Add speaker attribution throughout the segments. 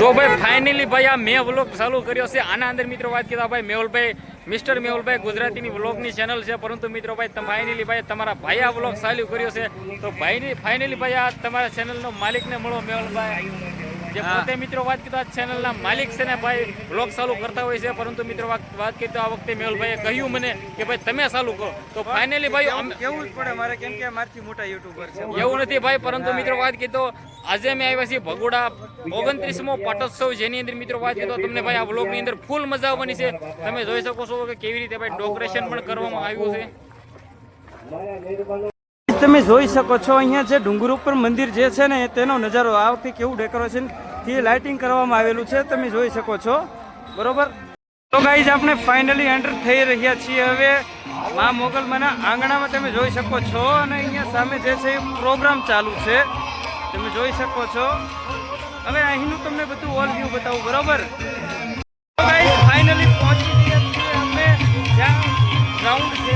Speaker 1: તો ભાઈ ફાઇનલી ભાઈ, આ મેં વ્લોગ ચાલુ કર્યો છે. આના અંદર મિત્રો વાત કીધા ભાઈ, મેહુલભાઈ, મિસ્ટર મેહુલભાઈ ગુજરાતીની વ્લોગની ચેનલ છે. પરંતુ મિત્રો ભાઈ ફાઇનલી ભાઈ, તમારા ભાઈ આ વ્લોગ ચાલુ કર્યો છે. તો ભાઈની ફાઇનલી ભાઈ, આ તમારા ચેનલનો માલિકને મળો, મેહુલભાઈ. જે પોતે મિત્રો વાત કીધા ચેનલના માલિક છે ને ભાઈ બ્લોગ ચાલુ કરતા હોય છે પરંતુ મિત્રો વાત કીધો આ વખતે મેહુલભાઈએ કહ્યું મને કે ભાઈ તમે ચાલુ કરો. તો ફાઇનલી ભાઈ
Speaker 2: કેવું જ પડે મારે કેમ કે મારથી મોટા યુટ્યુબર છે.
Speaker 1: એવું નથી ભાઈ પરંતુ મિત્રો વાત કીધો આજે અમે આવ્યા છીએ ભગોડા ઓગણત્રીસમો પાટોત્સવ જેની અંદર મિત્રો વાત કીધો તમને ભાઈ આ બ્લોગની અંદર ફૂલ મજા આવવાની છે. તમે જોઈ શકો છો કે કેવી રીતે ભાઈ ડેકોરેશન પણ કરવામાં આવ્યું છે.
Speaker 2: તમે જોઈ શકો છો અહીંયા જે ડુંગર ઉપર મંદિર જે છે ને તેનો નજારો આ વખતે કેવું ડેકોરેશન થી લાઇટિંગ કરવામાં આવેલું છે, તમે જોઈ શકો છો. બરોબર? તો ગાઈઝ આપણે ફાઇનલી એન્ટર થઈ રહ્યા છીએ હવે મા મોગલમાના આંગણામાં. તમે જોઈ શકો છો અને અહીંયા સામે જે છે એ પ્રોગ્રામ ચાલુ છે. તમે જોઈ શકો છો. હવે અહીંનું તમને બધું ઓલ વ્યૂ બતાવું, બરોબર? ફાઇનલી પહોંચી ગયા છીએ અમે જ્યાં ગ્રાઉન્ડ છે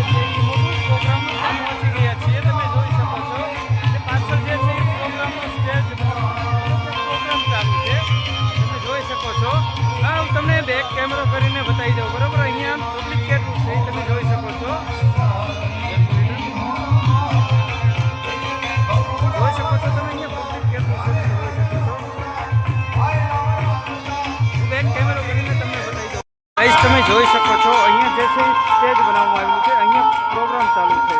Speaker 2: છો હા તમને બેક કેમેરો કરીને બતાવી દઉં, બરોબર? અહીંયા પબ્લિક છે, તમે જોઈ શકો છો. જોઈ શકો છો તમે અહીંયા પબ્લિક તમે જોઈ શકો છો. અહીંયા જે છે સ્ટેજ બનાવવામાં આવ્યું છે, અહીંયા પ્રોગ્રામ ચાલુ છે.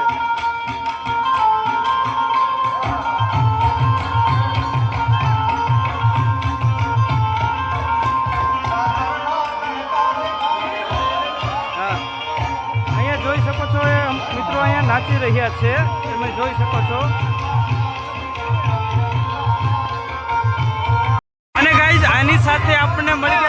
Speaker 2: રહ્યા છે તમે જોઈ શકો છો. અને ગાઈઝ આની સાથે આપણને મળી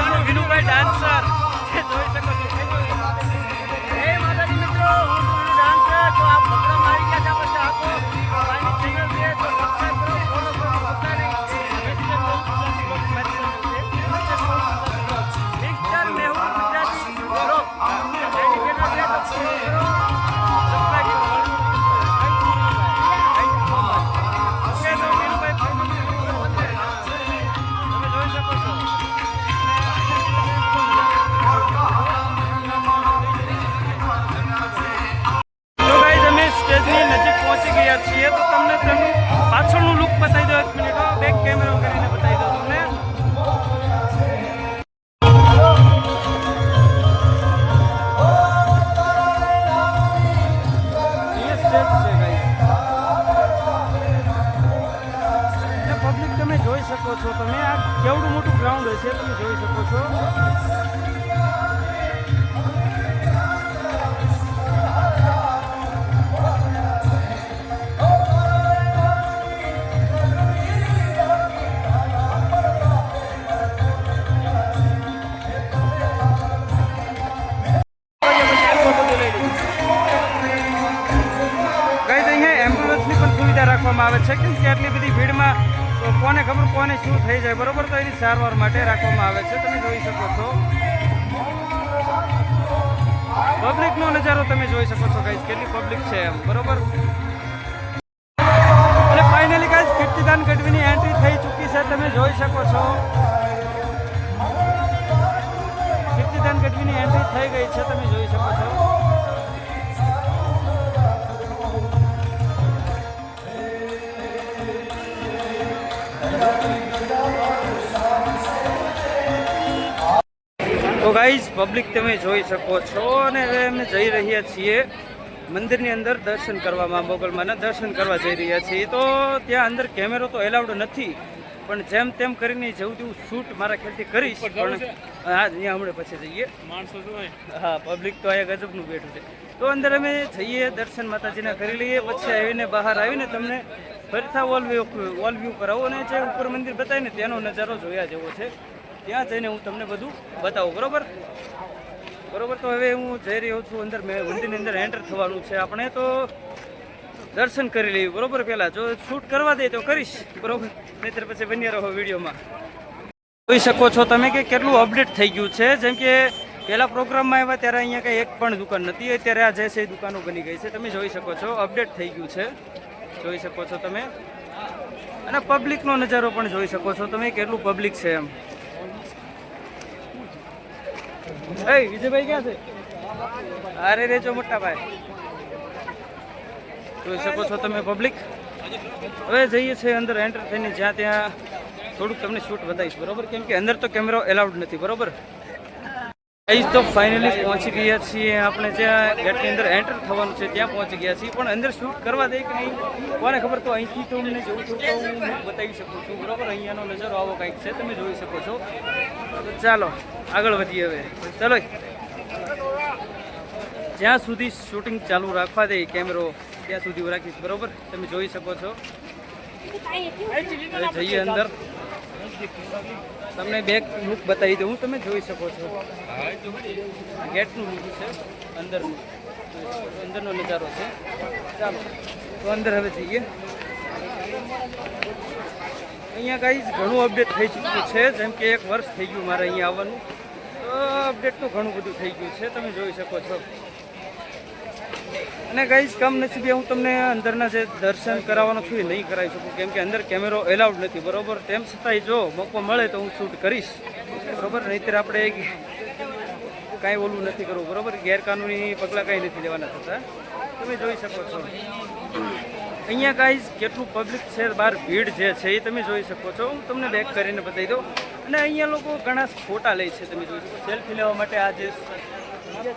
Speaker 2: તમે આ કેવડું મોટું ગ્રાઉન્ડ હશે તમે જોઈ શકો છો. એમ્બ્યુલન્સની પણ સુવિધા રાખવામાં આવે છે. કેમ કે આટલી બધી ભીડમાં તો કોને ખબર કોને શું થઈ જાય, બરોબર? તો એની સારવાર માટે રાખવામાં આવે છે. તમે જોઈ શકો છો. પબ્લિકનો નજારો તમે જોઈ શકો છો ગાઈઝ કેટલી પબ્લિક છે એમ. બરોબર? અને ફાઇનલી ગાઈઝ કીર્તિદાન ગઢવીની એન્ટ્રી થઈ ચૂકી છે. તમે જોઈ શકો પબ્લિક તમે જોઈ શકો છો અને હવે અમે જઈ રહ્યા છીએ મંદિરની અંદર દર્શન કરવામાં મોગલમાના દર્શન કરવા જઈ રહ્યા છીએ. તો ત્યાં અંદર કેમેરો તો એલાઉડ નથી પણ જેમ તેમ કરીને જેવું તેવું શૂટ મારા ખ્યાલથી કરીશ પણ હા અહીંયા હમણાં પછી જઈએ.
Speaker 1: માણસો
Speaker 2: હા પબ્લિક તો અહીંયા ગજબનું બેઠું છે. તો અંદર અમે જઈએ દર્શન માતાજીના કરી લઈએ પછી આવીને બહાર આવીને તમને ફરીથા ઓલ વ્યૂ ઓલ વ્યૂ કરાવો અને જે ઉપર મંદિર બતાવીને તેનો નજારો જોયા જેવો છે. ત્યાં જઈને હું તમને બધું બતાવું, બરોબર? બરોબર, તો હવે હું જઈ રહ્યો છું અંદર, મેં મંદિરની અંદર એન્ટર થવાનું છે. આપણે તો દર્શન કરી લઈએ, બરોબર? પહેલાં જો શૂટ કરવા દે તો કરીશ, બરોબર? નહીતર પછી બન્યા રહો વિડીયોમાં. જોઈ શકો છો તમે કે કેટલું અપડેટ થઈ ગયું છે. જેમ કે પહેલા પ્રોગ્રામમાં આવ્યા ત્યારે અહીંયા કંઈ એક પણ દુકાન નથી અત્યારે આ જે છે દુકાનો બની ગઈ છે. તમે જોઈ શકો છો અપડેટ થઈ ગયું છે. જોઈ શકો છો તમે. અને પબ્લિકનો નજારો પણ જોઈ શકો છો તમે, કેટલું પબ્લિક છે એમ. એ વિજયભાઈ ક્યાં છે? અરે રેજો મોટા ભાઈ. જોઈ શકો છો તમે પબ્લિક હવે જઈએ છીએ અંદર એન્ટર થઈને જ્યાં ત્યાં થોડુંક તમને શૂટ બતાવીશ. બરોબર? કેમ કે અંદર તો કેમેરો એલાઉડ નથી. બરોબર? અહીં તો ફાઇનલી પહોંચી ગયા છીએ આપણે જ્યાં ગેટની અંદર એન્ટર થવાનું છે, ત્યાં પહોંચી ગયા છીએ. પણ અંદર શૂટ કરવા દે કે નહીં, કોને ખબર? તો અહીંથી તો અમને જોઉં છું તો હું બતાવી શકું છું. બરાબર? અહીંયાનો નજારો આવો કંઈક છે, તમે જોઈ શકો છો. તો ચાલો, આગળ વધીએ હવે. ચાલો. જ્યાં સુધી શૂટિંગ ચાલુ રાખવા દે કેમેરો ત્યાં સુધી રાખીશ, બરાબર? તમે જોઈ શકો છો. જઈએ અંદર. તમને બેક લુક બતાવી દઉં. તમે જોઈ શકો છો. ગેટનું લુક છે. અંદરનું. અંદરનો નજારો છે. ચાલો. તો અંદર હવે જઈએ. અહીંયા ગાઈઝ ઘણું અપડેટ થઈ ચૂક્યું છે. જેમ કે એક વર્ષ થઈ ગયું મારે અહીંયા આવવાનું. તો અપડેટ તો ઘણું બધું થઈ ગયું છે. તમે જોઈ શકો છો. અને ગાઈઝ કમ નસીબે હું તમને અંદરના જે દર્શન કરાવવાનો છું એ નહીં કરાવી શકું, કેમ કે અંદર કેમેરો એલાઉડ નથી, બરોબર? તેમ છતાંય જો મોકો મળે તો હું શૂટ કરીશ. બરોબર? નહીંતર આપણે કાંઈ ઓલું નથી કરવું, બરોબર? ગેરકાનૂની પગલાં કાંઈ નથી લેવાના થતા. તમે જોઈ શકો છો. અહીંયા ગાઈઝ કેટલું પબ્લિક છે બહાર ભીડ જે છે, એ તમે જોઈ શકો છો. હું તમને બેક કરીને બતાવી દઉં. અને અહીંયા લોકો ઘણા ફોટા લે છે, તમે જોઈ શકો સેલ્ફી લેવા માટે આ જે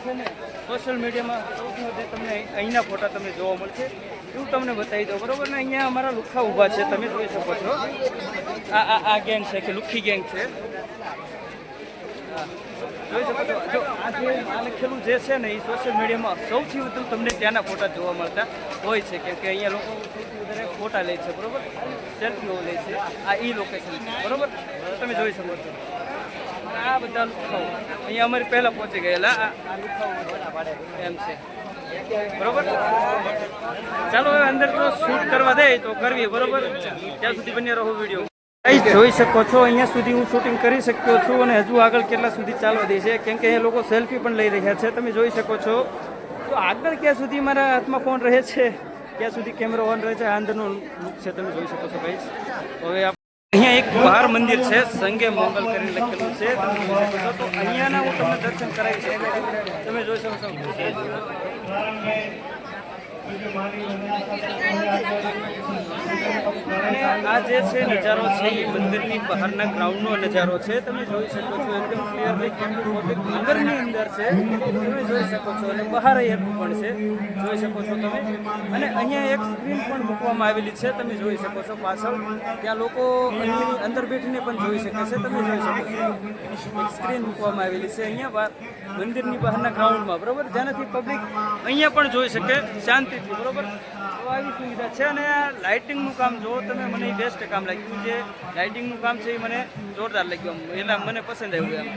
Speaker 2: છે ને સોશિયલ મીડિયામાં સૌથી વધુ તમને અહીંના ફોટા તમને જોવા મળશે. એવું તમને બતાવી દઉં, બરોબર? ને અહીંયા અમારા લુખ્ખા ઊભા છે, તમે જોઈ શકો છો. આ આ આ ગેંગ છે કે લુખ્ખી ગેંગ છે. જોઈ શકો છો? જો, આ જે આ લખેલું જે છે ને એ સોશિયલ મીડિયામાં સૌથી વધુ તમને ત્યાંના ફોટા જોવા મળતા હોય છે, કેમ કે અહીંયા લોકો ફોટા લે છે, બરોબર? સેલ્ફીઓ લે છે. આ ઈ લોકેશન છે, બરોબર? તમે જોઈ શકો છો. આ બધા લુખાઓ. અહીંયા અમારી પહેલા પહોંચી ગયેલા. આ લુખાઓ એમ છે. બરોબર? ચાલો હવે અંદર તો શૂટ કરવા દે તો કરવી, બરોબર? ત્યાં સુધી બન્યા રહો વીડિયો. કઈ જોઈ શકો છો, અહીંયા સુધી હું શૂટિંગ કરી શક્યો છું અને હજુ આગળ કેટલા સુધી ચાલવા દે છે. કેમ કે એ લોકો સેલ્ફી પણ લઈ રહ્યા છે. તમે જોઈ શકો છો. તો આગળ ક્યાં સુધી મારા હાથમાં ફોન રહે છે? ક્યાં સુધી કેમેરો ઓન રહે છે? આ અંદરનો લુક છે. તમે જોઈ શકો છો ભાઈ હવે અહીંયા એક બાર મંદિર છે, સંગે મોંગલ કરીને લખેલું છે. છો તો અહીંયાના હું તમને દર્શન કરાવી છે. તમે જોઈ શકો છો. અને આ જે છે નજારો છે એ મંદિરની બહારના ગ્રાઉન્ડનો નજારો છે. તમે જોઈ શકો છો એકદમ ક્લિયરલી મંદિરની અંદર છે. તમે જોઈ શકો છો અને બહાર એક પણ છે. જોઈ શકો છો તમે. અને અહીંયા એક સ્ક્રીન પણ મૂકવામાં આવેલી છે. તમે જોઈ શકો છો પાછળ. ત્યાં લોકો અંદર બેઠીને પણ જોઈ શકે છે. તમે જોઈ શકો છો. એક સ્ક્રીન મૂકવામાં આવેલી છે. અહીંયા મંદિરની બહારના ગ્રાઉન્ડમાં બરાબર? જેનાથી પબ્લિક અહીંયા પણ જોઈ શકે શાંતિથી, બરાબર? તો આવી સુવિધા છે અને આ લાઇટિંગનું કામ જો તમે, મને બેસ્ટ કામ લાગ્યું જે લાઇટિંગનું કામ છે એ મને જોરદાર લાગ્યું આમ, એટલે મને પસંદ આવ્યું એમ.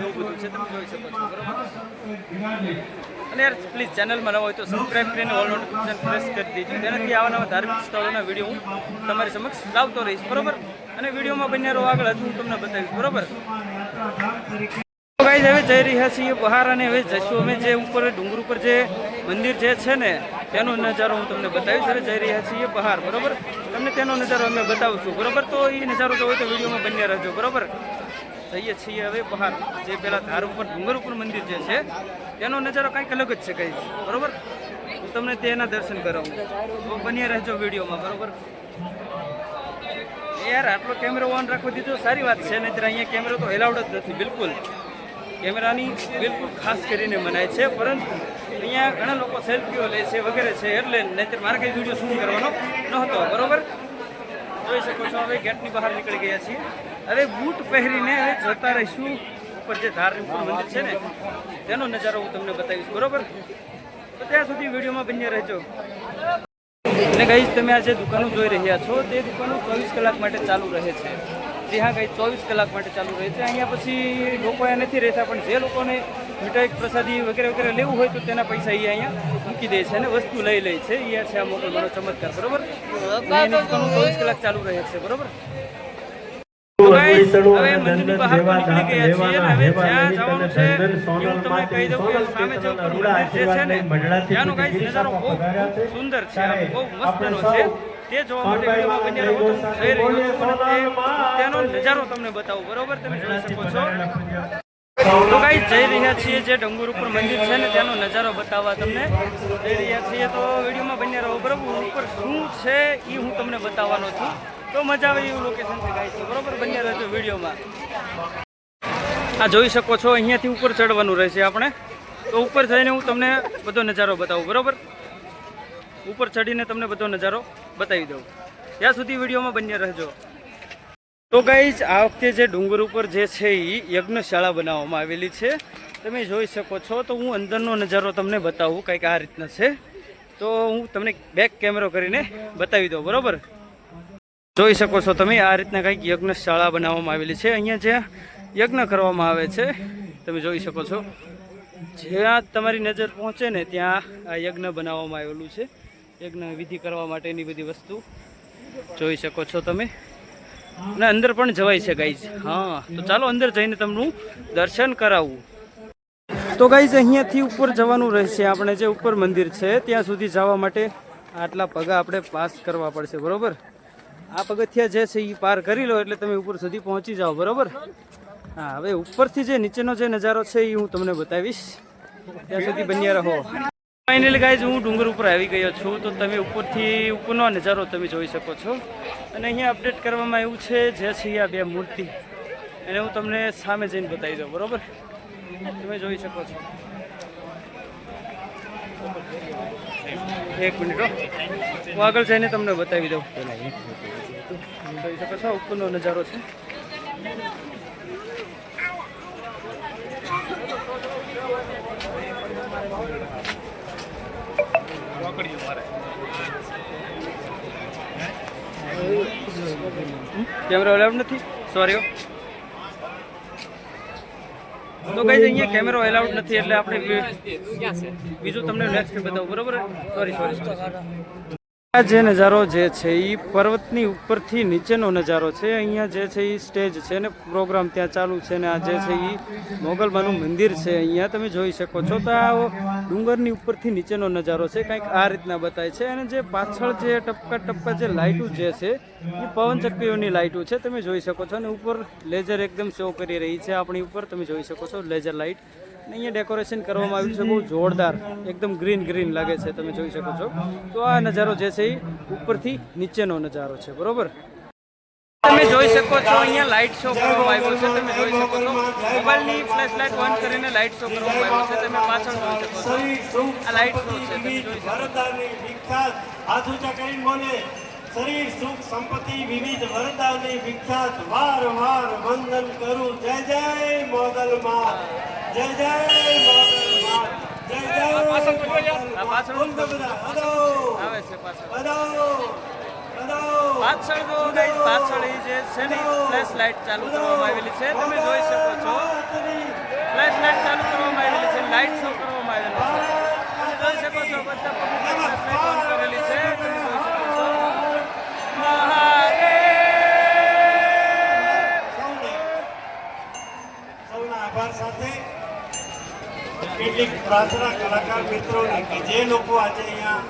Speaker 2: એવું બધું છે, તમે જોઈ શકો છો, બરાબર? અને યાર પ્લીઝ ચેનલમાં ન હોય તો સબસ્ક્રાઈબ કરીને ઓલ નોટિફિકેશન પ્રેસ કરી દીધું તેનાથી આવા નવા ધાર્મિક સ્થળોના વીડિયો હું તમારી સમક્ષ લાવતો રહીશ, બરાબર? અને વિડીયોમાં બન્યા રહો આગળ, હજુ હું તમને બતાવીશ, બરોબર? ગાઈઝ હવે જઈ રહ્યા છીએ, બહાર અને હવે જઈશું. અમે જે ઉપર, ડુંગર ઉપર જે મંદિર જે છે ને, તેનો નજારો હું તમને બતાવીશ. હવે જઈ રહ્યા છીએ બહાર, બરોબર? તમને તેનો નજારો અમે બતાવશું, બરોબર? તો એ નજારો જો હોય તો વિડીયોમાં બન્યા રહેજો, બરોબર? જઈએ છીએ હવે બહાર. જે પેલા ધાર ઉપર, ડુંગર ઉપર મંદિર જે છે, તેનો નજારો કંઈક અલગ જ છે કંઈ બરોબર? હું તમને તેના દર્શન કરાવું. તો બન્યા રહેજો વિડીયોમાં, બરોબર? યાર આટલો કેમેરો ઓન રાખવા દીધો, સારી વાત છે નહીં અહીંયા કેમેરો તો એલાઉડ જ નથી, બિલકુલ. કેમેરાની બિલકુલ ખાસ કરીને મનાય છે, પરંતુ અહીંયા ઘણા લોકો સેલ્ફીઓ લે છે વગેરે છે, એટલે નહીતર મારે કંઈ વીડિયો શૂટ કરવાનો નહોતો, બરોબર? જોઈ શકો છો, હવે ગેટની બહાર નીકળી ગયા છીએ. હવે બૂટ પહેરીને હવે જતા રહીશું. ઉપર જે ધાર્મિક મંદિર છે ને, તેનો નજારો હું તમને બતાવીશ, બરોબર? તો ત્યાં સુધી વિડીયોમાં બન્યા રહેજો. અને ગઈ તમે આ જે દુકાનો જોઈ રહ્યા છો. તે દુકાનો ચોવીસ કલાક માટે ચાલુ રહે છે. કંઈ ચોવીસ કલાક માટે ચાલુ રહે છે. અહીંયા પછી લોકો અહીંયા નથી રહેતા પણ જે લોકોને મીઠાઈ પ્રસાદી વગેરે વગેરે લેવું હોય તો તેના પૈસા એ અહીંયા મૂકી દે છે અને વસ્તુ લઈ લે છે. એ છે આ મોટો ઘણો ચમત્કાર બરોબર? ચોવીસ કલાક ચાલુ રહે છે બરોબર? હવે મંદિરની બહાર નીકળી ગયા છીએ. હવે જ્યાં જવાનું છે એ તમને કહી દઉં કે સામે જે ઉપર મંદિર જે છે ને ત્યાંનો guys નજારો બહુ સુંદર છે બહુ મસ્તનો છે. તે જોવા માટે વિડીયોમાં બન્યા રહો, તો હું જઈ રહ્યો છું અને ત્યાંનો નજારો તમને બતાવું. બરોબર? તમે જોઈ શકો છો. તો ગાઈસ જઈ રહ્યા છીએ જે ડુંગર ઉપર મંદિર છે ને ત્યાંનો નજારો બતાવવા તમને. જઈ રહ્યા છીએ તો વિડીયોમાં બન્યા રહો, બરોબર? ઉપર શું છે એ હું તમને બતાવવાનો છું. તો મજા આવે એવું લોકેશન છે ગાઈસ બરોબર? બન્યા રહેજો વિડીયોમાં. આ જોઈ શકો છો, અહીંયાથી ઉપર ચડવાનું રહેશે આપણે. તો ઉપર જઈને હું તમને બધો નજારો બતાવું, બરોબર? ઉપર ચડીને તમને બધો નજારો બતાવી દઉં. ત્યાં સુધી વિડીયોમાં બંને રહેજો. તો ગાઈઝ આ વખતે જે ડુંગર ઉપર જે છે એ યજ્ઞશાળા બનાવવામાં આવેલી છે. તમે જોઈ શકો છો, તો હું અંદરનો નજારો તમને બતાવું કંઈક આ રીતના છે. તો હું તમને બેક કેમેરો કરીને બતાવી દઉં, બરાબર? જોઈ શકો છો તમે, આ રીતના કંઈક યજ્ઞશાળા બનાવવામાં આવેલી છે. અહીંયા જ્યાં યજ્ઞ કરવામાં આવે છે, તમે જોઈ શકો છો. જ્યાં તમારી નજર પહોંચે ને ત્યાં આ યજ્ઞ બનાવવામાં આવેલું છે. યજ્ઞ વિધિ કરવા માટેની બધી વસ્તુ જોઈ શકો છો તમે. અને અંદર પણ જવાય છે ગાઈઝ હા, તો ચાલો અંદર જઈને તમનું દર્શન કરાવું. તો ગાઈઝ અહીંયાથી ઉપર જવાનું રહેશે આપણે, જે ઉપર મંદિર છે, ત્યાં સુધી જવા માટે આટલા પગા આપણે પાસ કરવા પડશે, બરાબર? આ પગથિયા જે છે એ પાર કરી લો એટલે તમે ઉપર સુધી પહોંચી જાઓ, બરોબર? હા, હવે ઉપરથી જે નીચેનો જે નજારો છે એ હું તમને બતાવીશ. ત્યાં સુધી બન્યા રહો. ફાઇનલી ગાઈઝ હું ડુંગર ઉપર આવી ગયો છું. તો તમે ઉપરથી, ઉપરનો નજારો તમે જોઈ શકો છો. અને અહીંયા અપડેટ કરવામાં આવ્યું છે જે છે આ બે મૂર્તિ. એને હું તમને સામે જઈને બતાવી દઉં, બરાબર? તમે જોઈ શકો છો. એક મિનિટ હો. આગળ જઈને તમને બતાવી દઉં. જોઈ શકો છો, ઉપરનો નજારો છે. કેમેરા અલાઉડ નથી? સોરી તો કઈ અહીંયા કેમેરો અલાઉડ નથી એટલે આપણે બીજું તમને નેક્સ્ટ બતાવું બરોબર? સોરી સોરી આ જે નજારો જે છે એ પર્વતની ઉપરથી નીચેનો નજારો છે. અહીંયા જે છે એ સ્ટેજ છે ને પ્રોગ્રામ ત્યાં ચાલુ છે ને આ જે છે એ મોગલમાનું મંદિર છે અહીંયા તમે જોઈ શકો છો. તો આ ડુંગરની ઉપરથી નીચેનો નજારો છે. કંઈક આ રીતના બતાય છે. અને જે પાછળ જે ટપકા ટપકા જે લાઇટો જે છે એ પવન ચક્કીઓની લાઇટો છે. તમે જોઈ શકો છો. અને ઉપર લેઝર એકદમ શો કરી રહી છે. આપણી ઉપર તમે જોઈ શકો છો લેઝર લાઇટ. અહીંયા ડેકોરેશન કરવામાં આવ્યું છે, બહુ જોરદાર, એકદમ ગ્રીન ગ્રીન લાગે છે, તમે જોઈ શકો છો. તો આ નજારો જે છે એ ઉપરથી નીચેનો નજારો છે, બરોબર? તમે જોઈ શકો છો, અહીંયા લાઇટ શો કરવામાં આવ્યો છે, તમે જોઈ શકો છો. મોબાઈલની ફ્લેશ લાઇટ ઓન કરીને લાઇટ શો કરવામાં આવ્યો છે, તમે પાછળ જોઈ શકો છો. આ લાઇટ શો છે, તમે જોઈ શકો છો.
Speaker 3: શરીર સુખ સંપત્તિ વિવિધ વરદાની વિખ્યાત વાર વાર વંદન કરું, જય જય મોગલ માં જય જય જય જય
Speaker 1: પાછળ
Speaker 2: જો ગાઈસ પાછળ એ જે છે ને ફ્લેશ લાઇટ ચાલુ કરવામાં આવેલી છે તમે જોઈ શકો છો. ફ્લેશ લાઇટ ચાલુ કરવામાં આવેલી છે લાઇટ શો કરવામાં આવેલો છે? જોઈ શકો છો બધા પબ્લિક ફ્લેશ લાઇટ ઓન કરેલી છે.
Speaker 3: કેટલીક પ્રાર્થના કલાકાર મિત્રોને કે જે લોકો આજે અહીંયા